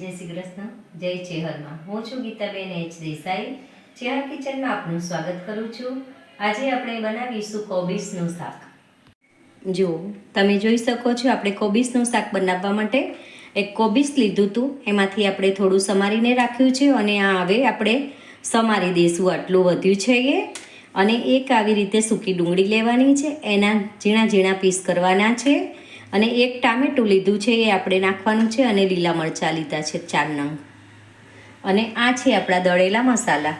જય શ્રી કૃષ્ણ, જય ચેહરમાં હું છું ગીતાબેન એચ દેસાઈ. ચેહર કિચનમાં આપનું સ્વાગત કરું છું. આજે આપણે બનાવીશું કોબીસનું શાક. જુઓ, તમે જોઈ શકો છો આપણે કોબીસનું શાક બનાવવા માટે એક કોબીસ લીધું હતું. એમાંથી આપણે થોડું સમારીને રાખ્યું છે અને આ હવે આપણે સમારી દઈશું. આટલું વધ્યું છે એ. અને એક આવી રીતે સૂકી ડુંગળી લેવાની છે. એના ઝીણા ઝીણા પીસ કરવાના છે. અને એક ટામેટું લીધું છે એ આપણે નાખવાનું છે અને લીલા મરચાં લીધા છે ચાર નંગ. અને આ છે આપણા દળેલા મસાલા.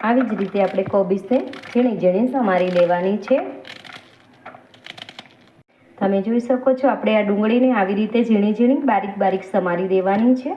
આવી જ રીતે આપણે કોબીસને ઝીણી ઝીણી સમારી લેવાની છે. તમે જોઈ શકો છો આપણે આ ડુંગળીને આવી રીતે ઝીણી ઝીણી બારીક બારીક સમારી દેવાની છે.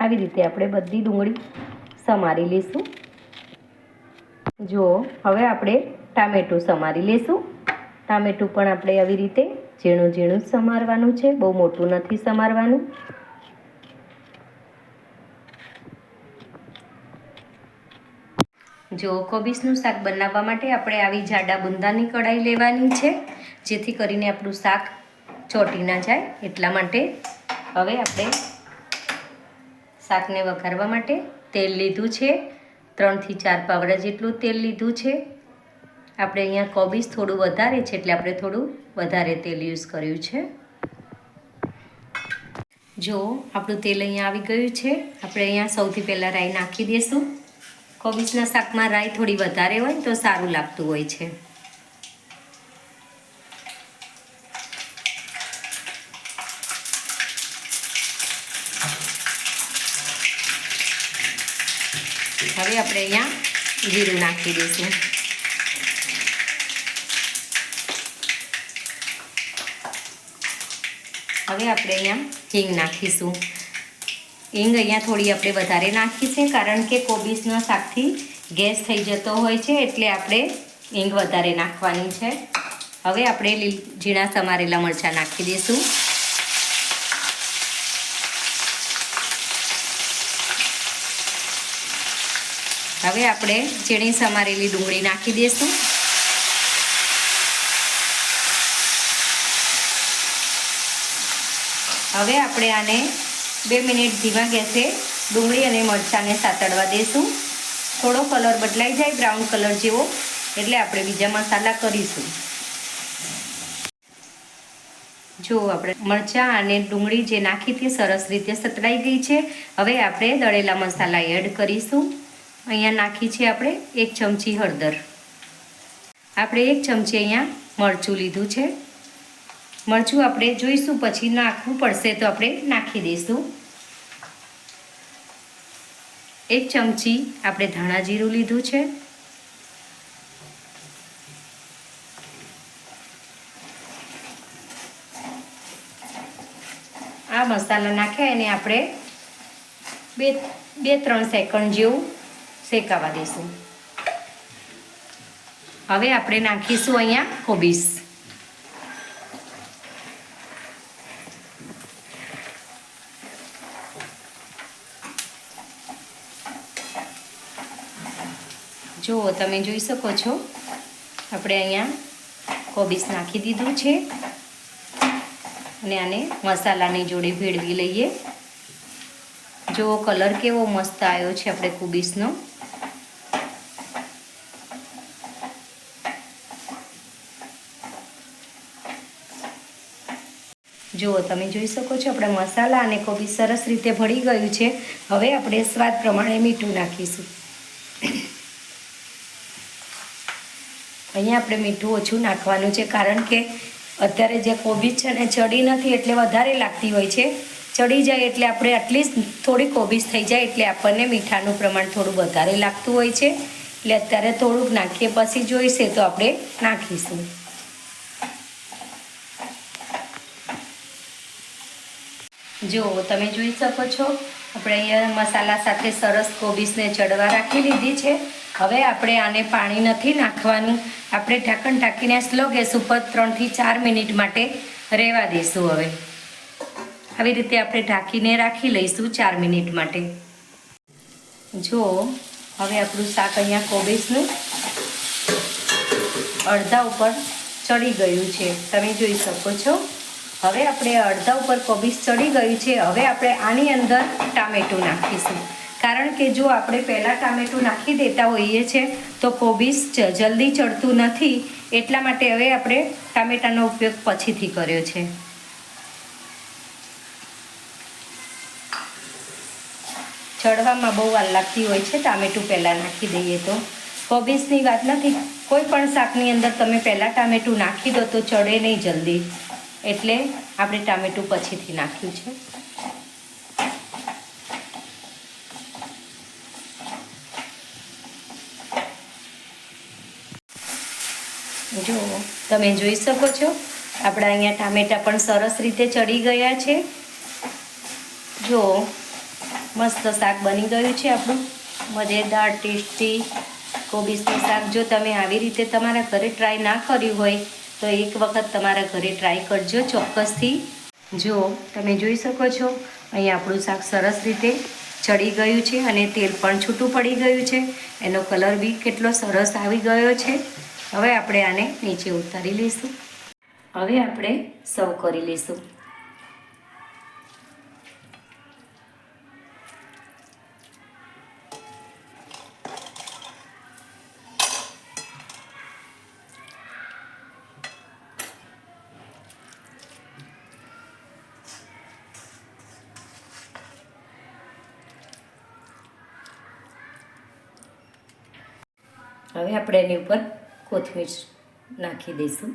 આવી રીતે આપણે બધી ડુંગળી સમારી લઈશું જુઓ, હવે આપણે ટામેટું સમારી લઈશું ટામેટું પણ આપણે આવી રીતે ઝીણું ઝીણું જ સમારવાનું છે. બહુ મોટું નથી સમારવાનું. જો કોબીસનું શાક બનાવવા માટે આપણે આવી જાડા બુંદાની કઢાઈ લેવાની છે, જેથી કરીને આપણું શાક ચોટી ના જાય. એટલા માટે હવે આપણે શાકને વઘારવા માટે તેલ લીધું છે. ત્રણથી ચાર પાવડા જેટલું તેલ લીધું છે. આપણે અહીંયા કોબીસ થોડું વધારે છે એટલે આપણે થોડું વધારે તેલ યુઝ કર્યું છે. જો, આપણું તેલ અહીંયા આવી ગયું છે. આપણે અહીંયા સૌથી પહેલાં રાઈ નાખી દઈશું કોબીસના શાકમાં રાઈ થોડી વધારે હોય તો સારું લાગતું હોય છે. હવે આપણે અહીંયા જીરું નાખી દઈશું હવે આપણે અહીંયા હિંગ નાખીશું. હિંગ અહીંયા થોડી આપણે વધારે નાખી છે કારણ કે કોબીસના શાકથી ગેસ થઈ જતો હોય છે એટલે આપણે હિંગ વધારે નાખવાની છે. હવે આપણે ઝીણા સમારેલા મરચાં નાખી દઈશું. હવે આપણે ઝીણી સમારેલી ડુંગળી નાખી દઈશું. હવે આપણે આને બે મિનિટ ધીમા ગેસે ડુંગળી અને મરચાંને સાતડવા દઈશું થોડો કલર બદલાઈ જાય, બ્રાઉન કલર જેવો, એટલે આપણે બીજા મસાલા કરીશું. જો આપણે મરચાં અને ડુંગળી જે નાખી હતી સરસ રીતે સતડાઈ ગઈ છે. હવે આપણે દળેલા મસાલા એડ કરીશું. અહીંયા નાખી છે આપણે એક ચમચી હળદર. આપણે એક ચમચી અહીંયા મરચું લીધું છે. મરચું આપણે જોઈશું, પછી નાખવું પડશે તો આપણે નાખી દઈશું. એક ચમચી આપણે ધાણા જીરું લીધું છે. આ મસાલા નાખ્યા, એને આપણે બે બે, ત્રણ સેકન્ડ જેવું શેકાવા દઈશું. હવે આપણે નાખીશું અહીંયા કોબીસ. જુઓ, તમે જોઈ શકો છો. આપણે અહીંયા કોબીસ નાખી દીધું છે. અને આને મસાલાની જોડે ભેળવી લઈએ. જુઓ, કલર કેવો મસ્ત આવ્યો છે આપણે કોબીસનો જુઓ, તમે જોઈ શકો છો, આપણે મસાલા અને કોબીસ સરસ રીતે ભળી ગયું છે. હવે આપણે સ્વાદ પ્રમાણે મીઠું નાખીશું. અહીંયા આપણે મીઠું ઓછું નાખવાનું છે, કારણ કે અત્યારે જે કોબીજ છે ને ચડી નથી એટલે વધારે લાગતી હોય છે. ચડી જાય એટલે આપણે એટલીસ્ટ થોડી કોબીજ થઈ જાય એટલે આપણને મીઠાનું પ્રમાણ થોડું વધારે લાગતું હોય છે. એટલે અત્યારે થોડુંક નાખીએ પછી જોઈશે તો આપણે નાખીશું. જો, તમે જોઈ શકો છો, આપણે અહીંયા મસાલા સાથે સરસ કોબીસને ચડવા રાખી લીધી છે. હવે આપણે આને પાણી નથી નાખવાનું. આપણે ઢાંકણ ઢાંકીને સ્લો ગેસ ઉપર ત્રણથી ચાર મિનિટ માટે રહેવા દઈશું હવે. આવી રીતે આપણે ઢાંકીને રાખી લઈશું ચાર મિનિટ માટે. જો, હવે આપણું શાક અહીંયા કોબીસનું અડધા ઉપર ચડી ગયું છે. તમે જોઈ શકો છો. હવે આપણે અડધા ઉપર કોબીજ ચડી ગયું છે. હવે આપણે આની અંદર ટામેટું નાખીશું. કારણ કે જો આપણે પહેલાં ટામેટું નાખી દેતા હોઈએ છીએ તો કોબીસ જલ્દી ચડતું નથી. એટલા માટે હવે આપણે ટામેટાનો ઉપયોગ પછીથી કર્યો છે. ચડવામાં બહુ વાર લાગતી હોય છે, ટામેટું પહેલાં નાખી દઈએ તો. કોબીસની વાત નથી. કોઈ પણ શાકની અંદર તમે પહેલાં ટામેટું નાખી દો તો ચડે નહીં જલ્દી. એટલે આપણે ટામેટું પછીથી નાખ્યું છે. જો, તમે જોઈ શકો છો, આપણા અહીંયા ટામેટા પણ સરસ રીતે ચડી ગયા છે. જો, મસ્ત શાક બની ગયું છે આપણું. મજેદાર, ટેસ્ટી કોબીજનું શાક. જો તમે આવી રીતે તમારા ઘરે ટ્રાય ના કર્યું હોય, તો એક વખત તમારા ઘરે ટ્રાય કરજો ચોક્કસથી. જો, તમે જોઈ શકો છો, અહીંયા આપણું શાક સરસ રીતે ચડી ગયું છે અને તેલ પણ છૂટું પડી ગયું છે. એનો કલર બી કેટલો સરસ આવી ગયો છે. હવે આપણે આને નીચે ઉતારી લઈશું. હવે આપણે સર્વ કરી લઈશું. હવે આપણે એની ઉપર કોથમીર નાખી દઈશું.